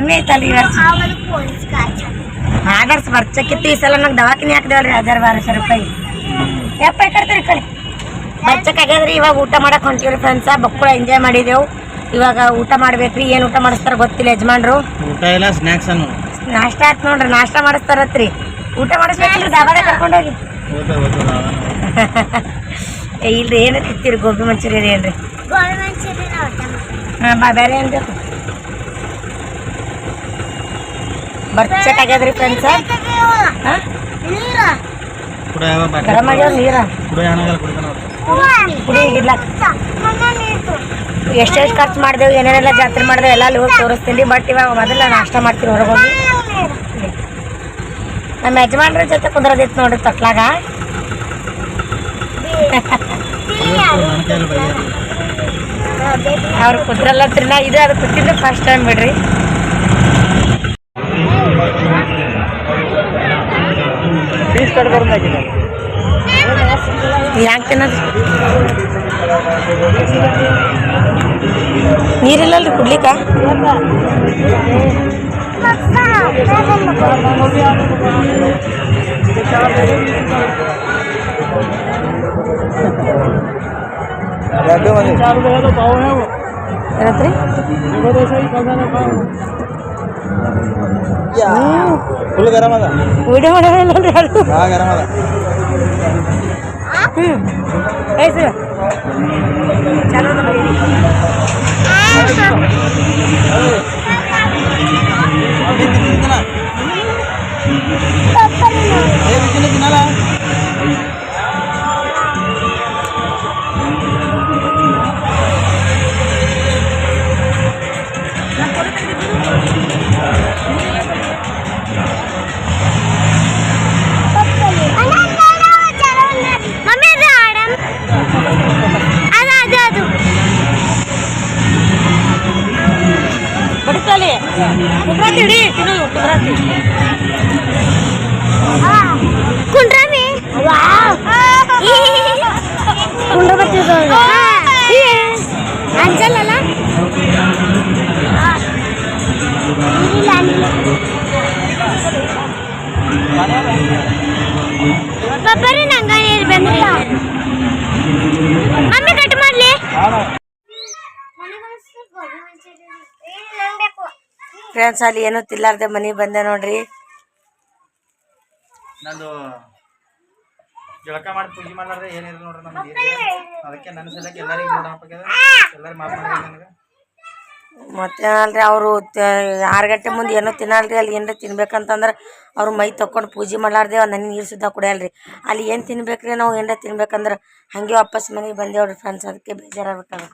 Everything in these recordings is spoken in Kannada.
ಕಮ್ಮಿ ಐತಲ್ಲ ಈ ವರ್ಷ? ಆದರ್ಸ್ ಬರ್ಚಕ್ಕಿತ್ತು ಈ ಸಲ ನಂಗೆ ದವಾಖಾನೆ ಹಾಕಿದೇವಲ್ರಿ ಹಜಾರ್ ಬಾರಶ ರೂಪಾಯಿ. ಯಪ್ಪ ಕಡ್ತೀರಿ ಕಡೆ ಬರ್ಚಕ್ಕಾಗ್ಯದ್ರಿ ಇವಾಗ ಊಟ ಮಾಡಕ್ಕೆ ಹೊಂಟಿವ್ರಿ ಫ್ರೆಂಡ್ಸ ಬಕ್ಕುಳ ಎಂಜಾಯ್ ಮಾಡಿದೆವು. ಇವಾಗ ಊಟ ಮಾಡ್ಬೇಕ್ರಿ ಏನು ಊಟ ಮಾಡಿಸ್ತಾರ ಗೊತ್ತಿಲ್ಲ ಯಜಮಾನ್ರು. ಊಟ ಇಲ್ಲ ಸ್ನ್ಯಾಕ್ಸ್ ಅನ್ನು. ನಾಷ್ಟ ಆಯ್ತು ನೋಡ್ರಿ ನಾಷ್ಟ ಮಾಡಿಸ್ತಾರತ್ರಿ. ಊಟ ಮಾಡಿಸ್ಬೇಕು ದಾಬಾದಾಗ ಕರ್ಕೊಂಡೋಗಿ ಇಲ್ರಿ ಏನು ತಿಂತೀರಿ ಗೋಬಿ ಮಂಚೂರಿ ಏನ್ರಿ? ಹಾಂ ಬಾ ಬೇರೆ ಏನು ಬೇಕು? ಬರ್ಚಕ್ಕಾಗ್ಯದ್ರಿ ಫ್ರೆಂಡ್ಸ ಫ್ರೆಂಡ್ಸ್ ಗರಮ್ ಗರಂ ಆಗ್ಯಾವ ನೀರ? ಕುಡ ಎಷ್ಟೆಷ್ಟು ಖರ್ಚು ಮಾಡಿದೆವು ಏನೇನೆಲ್ಲ ಜಾತ್ರೆ ಮಾಡಿದೆವು ಎಲ್ಲ ಅಲ್ಲಿ ಹೋಗಿ ತೋರಿಸ್ತೀನಿ. ಬಟ್ ಇವಾಗ ಮೊದಲ ನಾಷ್ಟ ಮಾಡ್ತೀನಿ ಹೊರಗೆ ಹೋಗಿ. ನಮ್ಮ ಯಜಮಾನ್ರ ಜೊತೆ ಕುಂದ್ರದಿತ್ತು ನೋಡ್ರಿ ತೊಟ್ಲಾಗ. ಅವ್ರು ಕುದ್ರಲ್ಲ ನಾ ಇದು ಅದು ಕುತ್ತಿದ್ದು ಫಸ್ಟ್ ಟೈಮ್ ಬಿಡ್ರಿ. ಫೀಸ್ ಕಟ್ಬಾರ್ದು ಆಕಿಗೆ. ಹ್ಯಾಂಗ ತಿನ್ನೋದು ನೀರಿಲ್ಲಲ್ರಿ ಕುಡ್ಲಿಕ್ಕ ಏನಂತ್ರಿ ಫುಲ್ ಗರಂ ಅದ ವಿಡಿಯೋ ಮಾಡೋಲ್ರಿ ಅದು ಭಾಳ ಗರಂ ಅದ ಹ್ಞೂ ಏ ಸರ್ ಚಲೋ ಅದ ನೋಡಿ. ಏ ಬಿಸಿಲು ತಿನ್ನಲ್ಲ ಬಡಿತಲ್ಲಿ ಕುಂದ್ರಾತಿ ಹಿಡಿ ತಿನ್ನೋದು ಕುಂದ್ರಾತಿ ಕುಂಡ್ರಮಿ ಕುಂಡ್ರ ಬರ್ತಿದ್ದ ಅಂಜಲ್ಲಲ್ಲ ಬಬ್ಬರಿ ನಂಗ ನೀರು ಬಂದ್ರಿ ಮಮ್ಮಿ ಕಟ್ ಮಾಡ್ಲಿ ಫ್ರೆಂಡ್ಸ್ ಅಲ್ಲಿ ಏನೂ ತಿಲ್ಲಾರ್ದೆ ಮನೆಗೆ ಬಂದೆ ನೋಡ್ರಿ. ನಂದು ಜಳಕ ಮಾಡಿ ಪೂಜೆ ಮಾಡ್ಲಾರ್ದೆ ಏನಿಲ್ಲ ನೋಡ್ರಿ ನಮ್ಗೆ ಅದಕ್ಕೆ ನನ್ನ ಸಲಕ್ಕೆ ಎಲ್ಲರಿಗೂ ಎಲ್ಲರೂ ಮಾತು ನನಗೆ. ಮತ್ತೆ ಅಲ್ರಿ ಅವರು ಆರು ಗಂಟೆ ಮುಂದೆ ಏನೋ ತಿನ್ನಲ್ರಿ ಅಲ್ಲಿ ಏನಾರ ತಿನ್ಬೇಕಂತಂದ್ರೆ ಅವ್ರು ಮೈ ತಕೊಂಡು ಪೂಜೆ ಮಾಡ್ಲಾರ್ದೆ ಹನಿ ನೀರು ಸುದ್ದ ಕುಡಿಯಲ್ರಿ. ಅಲ್ಲಿ ಏನು ತಿನ್ಬೇಕ್ರಿ ನಾವು ಏನಾರ ತಿನ್ಬೇಕಂದ್ರೆ ಹಂಗೆ ವಾಪಸ್ ಮನೆಗೆ ಬಂದೇವ್ರಿ ಫ್ರೆಂಡ್ಸ್ ಅದಕ್ಕೆ ಬೇಜಾರಾಗ್ಬಿಟ್ಟದ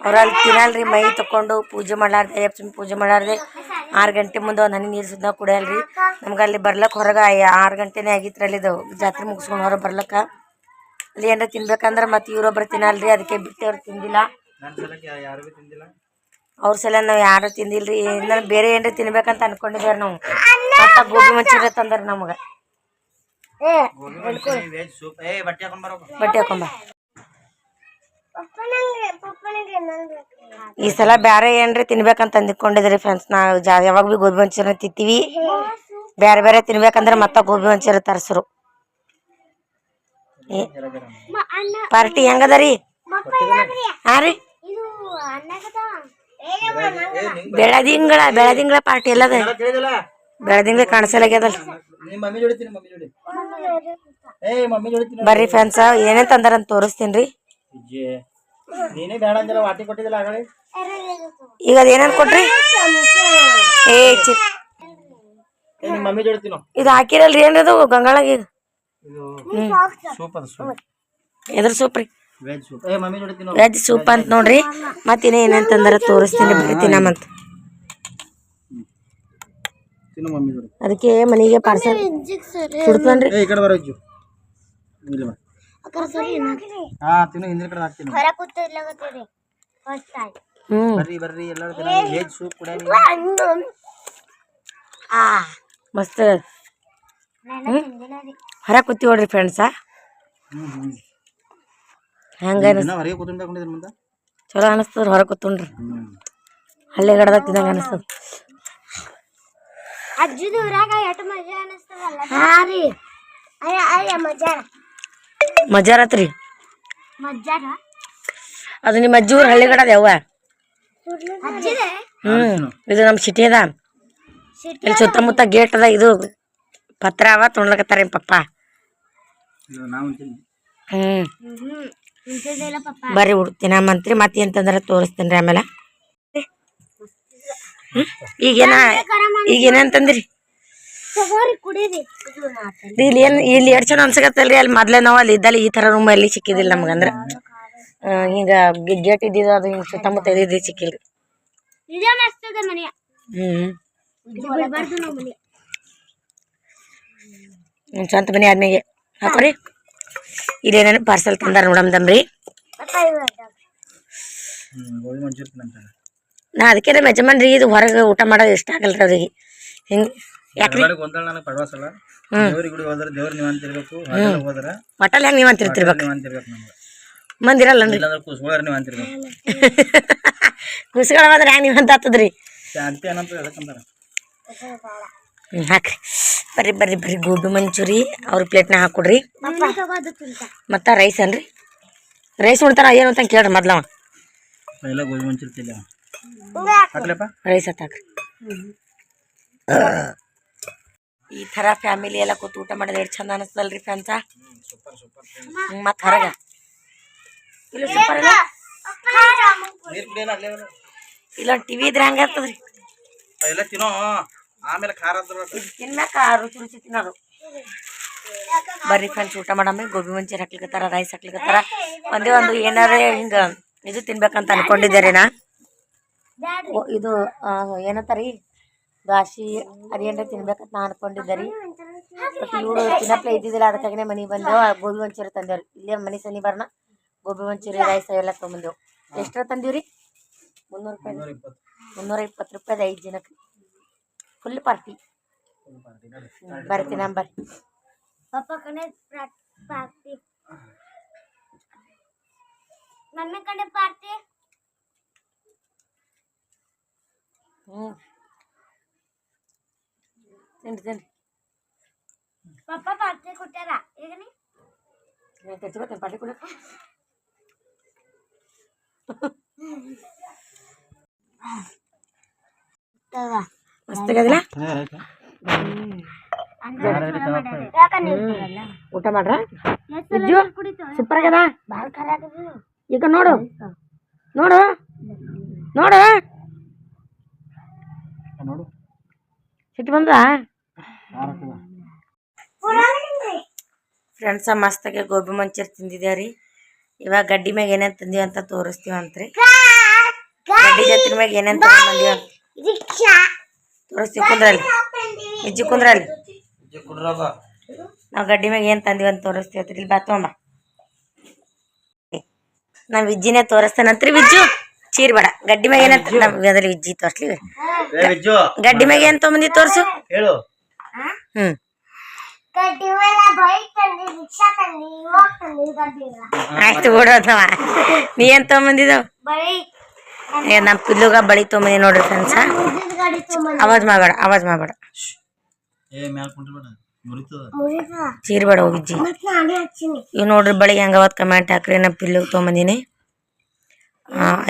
ಹಾಂ ಬಿಜ್ಜು ಅವ್ರು ಅಲ್ಲಿ ತಿನ್ನಲ್ರಿ ಮೈ ತಕೊಂಡು ಪೂಜೆ ಮಾಡ್ಲಾರ್ದೆ ಅಯ್ಯಪ್ಪ ಪೂಜೆ ಮಾಡ್ಲಾರ್ದೆ. ಆರು ಗಂಟೆ ಮುಂದೆ ಒಂದು ಹನಿ ನೀರು ಸುದ್ದ ಕುಡಿಯಲ್ರಿ. ನಮ್ಗೆ ಅಲ್ಲಿ ಬರ್ಲಕ್ಕೆ ಹೊರಗೆ ಆರು ಗಂಟೆನೇ ಆಗಿತ್ತು ಅಲ್ಲಿ ಇದು ಜಾತ್ರೆ ಮುಗಿಸ್ಕೊಂಡು ಹೊರಗೆ ಬರ್ಲಕ್ಕೆ. ಅಲ್ಲಿ ಏನಾರ ತಿನ್ಬೇಕಂದ್ರೆ ಮತ್ತೆ ಇವ್ರೊಬ್ರು ತಿನ್ನಲ್ರಿ ಅದಕ್ಕೆ ಬಿಟ್ಟು ಅವ್ರು ತಿಂದಿಲ್ಲ. ಅವ್ರ ಸಲ ನಾವು ಯಾರು ತಿಂದಿಲ್ರಿ ಏನಾರ ಬೇರೆ ಏನಾರ ತಿನ್ಬೇಕಂತ ಅನ್ಕೊಂಡಿದ್ದೇವೆ ನಾವು. ಮತ್ತೆ ಗೋಬಿ ಮಂಚೂರಿ ತಂದ್ರೆ ನಮ್ಗೆ. ಬಟ್ಟೆ ಹಾಕೊಂಬ ಈ ಸಲ ಬೇರೆ ಏನ್ರಿ ತಿನ್ಬೇಕಂತ ಅಂದ್ಕೊಂಡಿದ್ರಿ ಫ್ರೆಂಡ್ಸ್ ನಾವು ಜಾ ಯಾವಾಗ ಭೀ ಗೋಬಿ ಮಂಚೂರಿ ತಿಂತೀವಿ. ಬೇರೆ ಬೇರೆ ತಿನ್ಬೇಕಂದ್ರೆ ಮತ್ತೆ ಗೋಬಿ ಮಂಚೂರಿ ತರಿಸ್ರು. ಪಾರ್ಟಿ ಹೆಂಗದರಿ ಹಾ ರೀ. ಬೆಳದಿಂಗಳ ಬೆಳದಿಂಗಳ ಪಾರ್ಟಿ ಎಲ್ಲದ ಬೆಳದಿಂಗಳ ಕಾಣಿಸಲಾಗ್ಯದಲ್ಲ ಬರ್ರಿ ಫ್ರೆಂಡ್ಸ್ ಏನೇನ್ ತಂದಾರಂತ ತೋರಿಸ್ತೀನಿ ರೀ. ಬಿಜ್ಜಿ ನೀನೇ ಬೇಡ ಅಂದಿಲ್ಲ ವಾಟಿ ಕೊಟ್ಟಿದ್ದಿಲ್ಲ ಈಗ ಅದೇನೇನ್ ಕೊಟ್ರಿ? ಏ ಚಿ ಏ ನಿಮ್ಮ ಮಮ್ಮಿ ಜೋಡಿತೀನೋ ಇದು ಹಾಕಿರಲ್ರಿ ಏನ್ರದು ಗಂಗಾಳಾಗ ಈಗ. ಇದು ಸೂಪ್ ಅದು ಸೂಪ್. ಎದ್ರ ಸೂಪ್ ರೀ? Veg soup. ಏ ಮಮ್ಮಿ ಜೋಡಿತೀನೋ ವೆಜ್ ಸೂಪ್ ಅಂತ ನೋಡ್ರಿ. ಮತ್ತೆ ಇನ್ನೇ ಏನೇನ್ ತಂದಾರ ತೋರಿಸ್ತೀನಿ ಬರ್ತೀನಿ ನಮ್ಮಂತ ತಿನ್ನು ಮಮ್ಮಿ ಜೋಡಿ. ಅದಕ್ಕೆ ಮನೆಗೆ ಪಾರ್ಸಲ್ ಸುಡ್ತನ್ರಿ ಏ ಈ ಕಡೆ ಬರೋ ಇಜ್ಜು. ಇಲ್ಲಿ ಬಾ. ಹಾ ತಿನ್ನು ಹಿಂದಿನ ಕಡೆ ಹಾಕ್ತೀನಿ. ಹೊರ ಕೂತಿರ್ಲಾಗತ್ತೀರಿ ಫಸ್ಟ್ ಟೈಮ್ ಬರ್ರಿ ಬರ್ರಿ ಎಲ್ಲರೂ ವೆಜ್ ಸೂಪ್ ಕುಡಿಯ ಆ. ಮಸ್ತ್. ನಾನು ತಿಂದಿಲ್ಲ ರೀ. ಹೊರ ಕೂತಿ ನೋಡ್ರಿ ಫ್ರೆಂಡ್ಸ ಹಂಗ ಹೊರಗೆ ಕೂತ್ಕೊಂಡು ಮುಂದೆ ಚಲೋ ಅನಿಸ್ತದ ಹೊರ ಕೂತ್ಕೊಂಡ್ರಿ ಹ್ಞೂ ಹಳ್ಳಿಗಡದಾಗ ತಿನ್ನಂಗ ಅನಿಸ್ತದ ಅಜ್ಜಿದ ಊರಾಗ ಎಷ್ಟು ಮಜಾ ಅನಿಸ್ತದಲ್ಲ? ಹಾ ರೀ. ಅಯ್ಯ ಅಯ್ಯ ಮಜಾ. ಮಜಾ ಆತ್ರಿ ಮಜ್ಜಾರ? ಅದು ನಿಮ್ಮ ಅಜ್ಜಿ ಊರು ಹಳ್ಳಿ ಯವ್ವ. ಅಜ್ಜಿದೆ? ಹ್ಮ್ ಇದು ನಮ್ಮ ಸಿಟಿ ಅದ. ಸಿಟಿ ಇಲ್ಲಿ ಸುತ್ತಮುತ್ತ ಗೇಟ್ ಅದ ಇದು ಪತ್ರ ಅವ ತೊಗೊಳಕತ್ತಾರ ನಿಮ್ಮ ಪಪ್ಪ? ಇದು ನಾವು ಅಂತೀನಿ ಹ್ಮ್. ಬರ್ರಿ ಹುಡ್ತೀನಿ ಮಂತ್ರಿ ಮತ್ತೆ ಅಂತಂದ್ರೆ ತೋರಿಸ್ತೀನಿ ರೀ ಆಮೇಲೆ? ಈಗೇನ ಈಗ ಏನಂತಂದ್ರಿ ತಗೋರಿ ಕುಡೀರಿ ಇದು ನಾಲ್ಕು ಇಲ್ಲಿ ಏನ್ ಇಲ್ಲಿ ಎರಡು ಚಂದ ಅನ್ಸಕತ್ತಲ್ರಿ? ಅಲ್ಲಿ ಮೊದ್ಲೇ ನಾವು ಅಲ್ಲಿ ಇದ್ದಲ್ಲಿ ಈ ಥರ ರೂಮ್ ಎಲ್ಲಿ ಸಿಕ್ಕಿದಿಲ್ಲ ನಮ್ಗಂದ್ರೆ. ಹಿಂಗ ಗೇಟ್ ಇದ್ದಿದ್ದು ಅದು ಹಿಂಗೆ ಸುತ್ತಮುತ್ತ ಇದ್ದಿದ್ದು ಸಿಕ್ಕಿಲ್ರಿ. ಒಂದು ಸ್ವಂತ ಮನೆ ಆದ್ಮೇಲೆ ಹಾಕೋರಿ. ಇಲ್ಲೇನೇನು ಪಾರ್ಸೆಲ್ ತಂದಾರ ನೋಡಮ್ದಮ್ರಿ ಹ್ಞೂ ನಾ ಅದಕ್ಕೆ ನಮ್ಮ ಯಜಮಾನ್ರಿ ಇದು ಹೊರಗೆ ಊಟ ಮಾಡೋದು ಇಷ್ಟ ಆಗಲ್ರಿ ಅವ್ರಿಗೆ. ಹಿಂಗೆ ಗೊಂದಲ ನನಗೆ ಪಡವಾಸಲ್ಲ ದೇವ್ರಿಗೆ ಗುಡಿ ಹೋದ್ರೆ ದೇವ್ರ ನೀವು ಅಂತಿರ್ಬೇಕು ಹೋಟೆಲ್ ಹೋದ್ರೆ ಹೋಟೆಲ್ ಹೆಂಗೆ ನೀವು ಅಂತಿರ್ತಿರ್ಬೇಕು? ನೀವು ಅಂತಿರ್ಬೇಕು ನಮ್ಗೆ. ಮಂದಿ ಇರಲ್ಲನ್ರಿ ಇಲ್ಲಾಂದ್ರೆ ಕೂಸ್ಕೊಳ್ಳೋರು ನೀವು ಅಂತಿರ್ಬೇಕು. ಕುಸ್ಗಳ ಬಂದ್ರೆ ಹೆಂಗೆ ನೀವು ಅಂತ ಆತದ್ರಿ ಶಾಂತಿ ಏನಂತ ಹೇಳಕ್ಕಂತಾರ ಹ್ಞೂ ಹಾಕ್ರಿ. ಬರ್ರಿ ಬರ್ರಿ ಬರ್ರಿ ಗೋಬಿ ಮಂಚೂರಿ ಅವ್ರ ಪ್ಲೇಟ್ನ ಹಾಕೊಡ್ರಿ. ಪಪ್ಪ ಮತ್ತೆ ರೈಸ್ ಅನ್ರಿ ರೈಸ್ ಉಣ್ತಾರ ಏನು ಅಂತ ಕೇಳ್ರಿ ಮೊದ್ಲವ ಗೋಬಿ ಮಂಚೂರಿ ರೈಸ್ ಹತ್ತಾಕ್ರಿ ಈ ಥರ ಫ್ಯಾಮಿಲಿ ಎಲ್ಲ ಕೂತು ಊಟ ಮಾಡೋದು ಎಷ್ಟು ಚಂದ ಅನಿಸ್ತದಲ್ರಿ ಫ್ಯಾನ್ಸ ಮತ್ತು ಹೊರಗೆ. ಇಲ್ಲ ಸೂಪರ್. ಇಲ್ಲೊಂದು ಟಿವಿ ಇದ್ರೆ ಹಂಗೆ ತಿನ್ನೋ? ಆಮೇಲೆ ಖಾರ ಅದ್ರ ತಿನ್ಮ್ಯಾಕ ರುಚಿ ರುಚಿ ತಿನ್ನೋದು. ಬರ್ರಿ ಫ್ರೆಂಡ್ಸ್ ಊಟ ಮಾಡಮ್ಮಿ ಗೋಬಿ ಮಂಚೂರಿ ಹಾಕ್ಲಿಕತ್ತಾರ ರೈಸ್ ಹಾಕ್ಲಿಕತ್ತಾರ. ಒಂದೇ ಒಂದು ಏನಾರೇ ಹಿಂಗೆ ಇದು ತಿನ್ಬೇಕಂತ ಅನ್ಕೊಂಡಿದ್ದೇರಿ ನಾ? ಓ, ಇದು ಏನಂತಾರಿ? ದಾಶಿ ಅರಿಯಂಡ ತಿನ್ಬೇಕಂತ ನಾ ಅನ್ಕೊಂಡಿದ್ದೆ ರೀ. ಬಟ್ ಇವರು ತಿನ್ನಪ್ಲೆ ಇದ್ದಿದ್ದಿಲ್ಲ ಅದಕ್ಕಾಗಿನೇ ಮನೆಗೆ ಬಂದೆವು ಗೋಬಿ ಮಂಚೂರಿ ತಂದೇವ್ರಿ ಇಲ್ಲೇ ಮನೆ ಸನಿ ಬರ್ನ ಗೋಬಿ ಮಂಚೂರಿ ರೈಸ್ ಎಲ್ಲ ತೊಗೊಂಬಂದೆವು. ಎಷ್ಟರ ತಂದೀವ್ರಿ? ಮುನ್ನೂರು ರೂಪಾಯಿ. ಮುನ್ನೂರ ಇಪ್ಪತ್ತು ರೂಪಾಯಿದ ಐದು ಜನಕ್ಕೆ ಫುಲ್ ಪಾರ್ಟಿ ಬರ್ತೀನಿ ನಂಬರ್ ಪಪ್ಪ ಕಡೆ ಪಾರ್ಟಿ ಮಮ್ಮಿ ಕಡೆ ಪಾರ್ಟಿ ಹ್ಞೂ ತಿನ್ರಿ ತಿನ್ರಿ ಪಪ್ಪ ಪಾರ್ಟಿ ಕೊಟ್ಟಾರ ಈಗ ನೀ ನಾನು ತೆಚ್ಕೋತೇನೆ ಪಾರ್ಟಿ ಕೊಡ ಮಸ್ತ್ ಆಗದಿಲ್ಲ ಊಟ ಮಾಡ್ರ ಇಜ್ಜು ಸೂಪರ್ ಆಗ್ಯದ ಬಾಳ್ ಖರ ಆಗದು ಈಗ ನೋಡು ನೋಡು ನೋಡು ನೋಡು ಸಿಟ್ಟು ಬಂದ ಖಾರ ಹಾಕದ ಫ್ರೆಂಡ್ಸ ಮಸ್ತಾಗೆ ಗೋಬಿ ಮಂಚೂರಿ ತಿಂದಿದ್ದೇವ್ರಿ ಇವಾಗ ಗಡ್ಡಿ ಮ್ಯಾಗ ಏನೇನು ತಿಂದೀವಿ ಅಂತ ತೋರಿಸ್ತೀವಿ ಅಂತ್ರಿ ಗಡ್ಡಿ ಜಾತ್ರೆ ಮ್ಯಾಗ ಏನೇನು ತಗೊಂಡ್ ಬಂದೀವಿ? ಅಂತ ರಿಕ್ಷಾ ತೋರಿಸ್ತೀವಿ ಕುಂದ್ರಲ್ಲಿ ಇಜ್ಜಿ ಕುಂದ್ರಲ್ಲಿ ನಾವು ಗಡ್ಡಿ ಮ್ಯಾಗ ಏನು ತಂದೀವಿ ಅಂತ ತೋರಿಸ್ತೀವಿ ಅಂತ ಇಲ್ಲಿ ಬಾ ತೊಗೊಂಬ ನಾವು ವಿಜ್ಜಿನೇ ತೋರಿಸ್ತಾನಂತ್ರಿ ವಿಜ್ಜು. ಚೀರ್ ಬೇಡ. ಗಡ್ಡಿ ಮ್ಯಾಗ ಏನಂತ ನಮ್ಗೆ ಅದ್ರಲ್ಲಿ ವಿಜ್ಜಿ ತೋರಿಸ್ಲಿ. ವಿಜ್ಜು. ಗಡ್ಡಿ ಮ್ಯಾಗ ಏನು ತೊಗೊಂಬಂದಿ ತೋರಿಸು. ಹೇಳು. ಗಡ್ಡಿ ಆಯ್ತು ಬಿಡೋದವ ನೀ ಏನು ತೊಗೊಂಬಂದಿದ್ದವು ಏ ನಮ್ಮ ಪಿಲ್ಲುಗ ಬಳಿ ತಗೊಂಬಂದಿ ನೋಡ್ರಿ ಫ್ರೆಂಡ್ಸ ಅವಾಜ್ ಮಾಡಬೇಡ ಆವಾಜ್ ಮಾಡಬೇಡ ಏ ಮ್ಯಾಲ ಕುಂಡ್ರಬೇಡ ಮುರಿತದ ಮುರಿದ ಚೀರ್ ಬೇಡ ಹೋಗಿಜ್ಜಿ ಇವ್ ನೋಡ್ರಿ ಬಳಿ ಹೆಂಗ ಅವತ್ ಕಮೆಂಟ್ ಹಾಕ್ರಿ ನಮ್ಮ ಪಿಲ್ಲುಗೆ ತಗೊಂಬಂದಿನಿ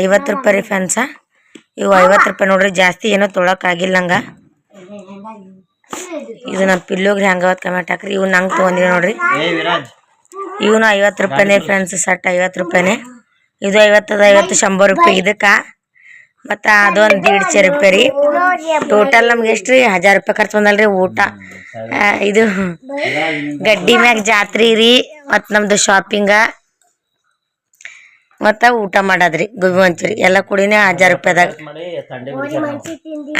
ಐವತ್ತು ರೂಪಾಯಿ ರೀ ಫ್ಯಾನ್ಸ ಇವು ಐವತ್ತು ರೂಪಾಯಿ ನೋಡ್ರಿ ಜಾಸ್ತಿ ಏನೋ ತೊಳಕಾಗಿಲ್ಲ ನಂಗೆ ಇದು ನಮ್ಮ ಪಿಲ್ಲೋಗ್ರಿ ಹಂಗ ಅವತ್ತು ಕಮೆಂಟ್ ಹಾಕ್ರಿ. ಇವು ನಂಗೆ ತೊಗೊಂಡಿವಿ ನೋಡ್ರಿ. ಏ ವಿರಾಜ್. ಇವನು ಐವತ್ತು ರೂಪಾಯಿನೇ ಫ್ರೆಂಡ್ಸ್ ಸಟ್ ಐವತ್ತು ರೂಪಾಯಿನೇ. ಇದು ಐವತ್ತದ ಐವತ್ತು ಶಂಬರ್ ರೂಪಾಯಿ ಇದಕ್ಕೆ. ಮತ್ತು ಅದೊಂದು ದೀಡ್ಚೆ ರೂಪಾಯಿ ರೀ. ಟೋಟಲ್ ನಮ್ಗೆ ಎಷ್ಟು ರೀ? ಹಜಾರ್ ರೂಪಾಯಿ ಖರ್ಚು ಬಂದಲ್ರಿ ಊಟ. ಇದು ಗಡ್ಡಿ ಮ್ಯಾಗ ಜಾತ್ರೆ ರೀ. ಮತ್ತು ನಮ್ದು ಶಾಪಿಂಗ ಮತ್ತು ಊಟ ಮಾಡಾದ್ರಿ ಗೋಬಿ ಮಂಚೂರಿ ಎಲ್ಲ ಕೂಡಿನೇ ಹಜಾರ್ ರೂಪಾಯಿದಾಗ.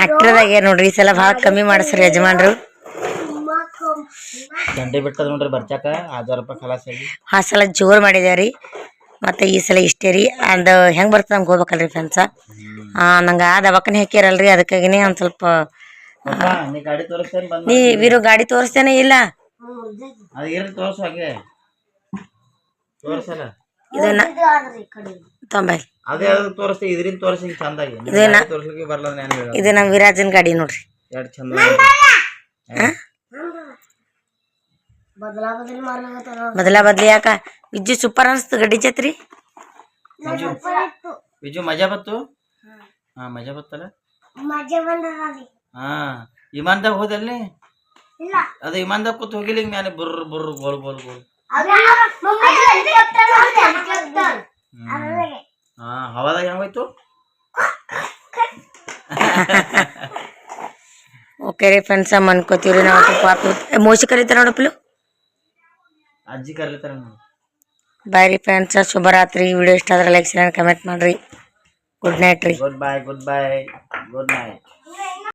ಅಕ್ರದಾಗ ನೋಡ್ರಿ ಈ ಸಲ ಭಾಳ ಕಮ್ಮಿ ಮಾಡಿಸ್ರಿ ಯಜಮಾನ್ರು. ದಂಡೆ ಬಿಟ್ಟದ ನೋಡ್ರಿ ಬರ್ಚಾಕ ಹಜಾರ್ ರೂಪಾಯಿ ಖಲಾಸ್ ಆಗಿ. ಆ ಸಲ ಜೋರು ಮಾಡಿದೇವ್ರಿ ಮತ್ತು ಈ ಸಲ ಇಷ್ಟೇ ರೀ. ಅದು ಹೆಂಗೆ ಬರ್ತದೆ ನಮ್ಗೆ ಹೋಗ್ಬೇಕಲ್ರಿ ಫ್ರೆಂಡ್ಸ ನಂಗೆ ಆ ದವಾಖಾನೆ ಹಾಕ್ಯಾರಲ್ರಿ ಅದಕ್ಕಾಗಿನೇ ಒಂದು ಸ್ವಲ್ಪ ನೀ ವೀರು ಗಾಡಿ ತೋರಿಸ್ತೇನೆ ಇಲ್ಲ. ತೋರ್ಸಲ್ಲ. ಇದನ್ನ ತೊಂಬೈಲ್ ಅದೇ ತೋರಿಸ್ತಿ ಇದರಿಂದ ತೋರಿಸಿ ಚಂದಾಗಿ. ಇದನ್ನ ತೋರಿಸ್ಲಿಕ್ಕೆ ಬರಲ್ಲ ನಾನು ಹೇಳ ಇದು ನಮ್ಮ ವಿರಾಜನ್ ಗಾಡಿ ನೋಡ್ರಿ. ಎರಡು ಚಂದ ಬದಲಾ ಬದಲಿ ಯಾಕ? ವಿಜು ಸೂಪರ್ ಅನ್ಸ್ತು ಗಡ್ಡಿ ಚತ್ರಿ ಇತ್ತು. ಬಿಜು ಮಜಾ ಬತ್ತು? ಹಾ. ಮಜಾ ಬತ್ತಲ್ಲ? ಹಾ ವಿಮಾನದಾಗ ಹೋದಲ್ಲಿ ಅದ ಅದು ವಿಮಾನದಾಗ ಕೂತ್ ಹೋಗಿಲ್ಲ ಹಿಂಗ್ ಮ್ಯಾಲೆ ಬುರ್ರ ಬುರ್ರ ಗೋಲ್ ಗೋಲ್ ಗೋಲ್ ಹೆಲಿಕಾಪ್ಟರ್ ಹೆಲಿಕಾಪ್ಟರ್. ಹ್ಮ್. ಹಾ ಹವಾದಾಗ ಹೆಂಗೋಯ್ತು? ಓಕೆ ರೀ ಫ್ರೆಂಡ್ಸ ಮನ್ಕೋತೀವ್ರಿ ನಾವು ಪಾಪಿ ಮೋಸಿ ಕರೀತಾರ ನೋಡಪ್ಪಲು ಅಜ್ಜಿ ಕರ್ಲಿತಾರ ನೋಡಿ. ಬಾಯ್ ರೀ ಫ್ರೆಂಡ್ಸ ಶುಭರಾತ್ರಿ. ವಿಡಿಯೋ ಇಷ್ಟ ಆದ್ರೆ ಲೈಕ್ ಶೇರ್ ಕಮೆಂಟ್ ಮಾಡ್ರಿ. ಗುಡ್ ನೈಟ್ ರೀ. Good bye good bye good night